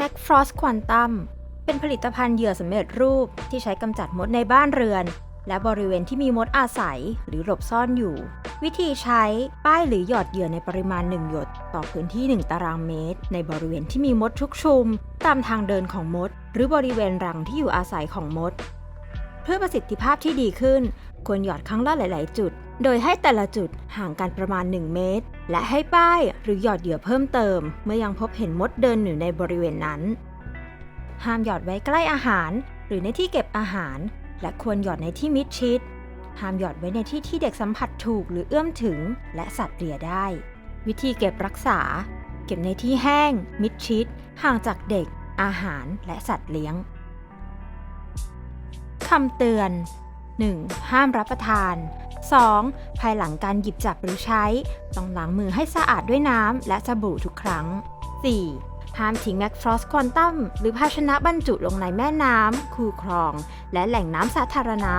แม็กฟรอสควอนตัมเป็นผลิตภัณฑ์เหยื่อสำเร็จรูปที่ใช้กำจัดมดในบ้านเรือน และบริเวณที่มีมดอาศัยหรือหลบซ่อนอยู่ วิธีใช้ป้ายหรือหยอดเหยื่อในปริมาณ 1 หยด ต่อพื้นที่ 1 ตารางเมตร ในบริเวณที่มีมดชุกชุม ตามทางเดินของมด หรือบริเวณรังที่อยู่อาศัยของมด เพื่อประสิทธิภาพที่ดีขึ้น ควรหยอดครั้งละหลาย ๆ จุด โดยให้แต่ละจุดห่างกันประมาณ 1 เมตร และให้ป้ายหรือหยอดเหยื่อเพิ่มเติม เมื่อยังพบเห็นมดเดินอยู่ในบริเวณนั้น ห้ามหยอดไว้ใกล้อาหาร หรือในที่เก็บอาหาร และควรหยอดในที่มิดชิด ห้ามหยอดไว้ในที่ที่เด็กสัมผัสถูกหรือเอื้อมถึง และสัตว์เลียได้ วิธีเก็บรักษา เก็บในที่แห้ง มิดชิด ห่างจากเด็ก อาหารและสัตว์เลี้ยงคำเตือน 1. ห้ามรับประทาน 2. ภายหลังการหยิบจับหรือใช้ ต้องล้างมือให้สะอาดด้วยน้ำและสบู่ทุกครั้ง 4. ห้ามทิ้งแมกฟรอสควอนตัมหรือภาชนะบรรจุลงในแม่น้ำคูคลอง และแหล่งน้ำสาธารณะ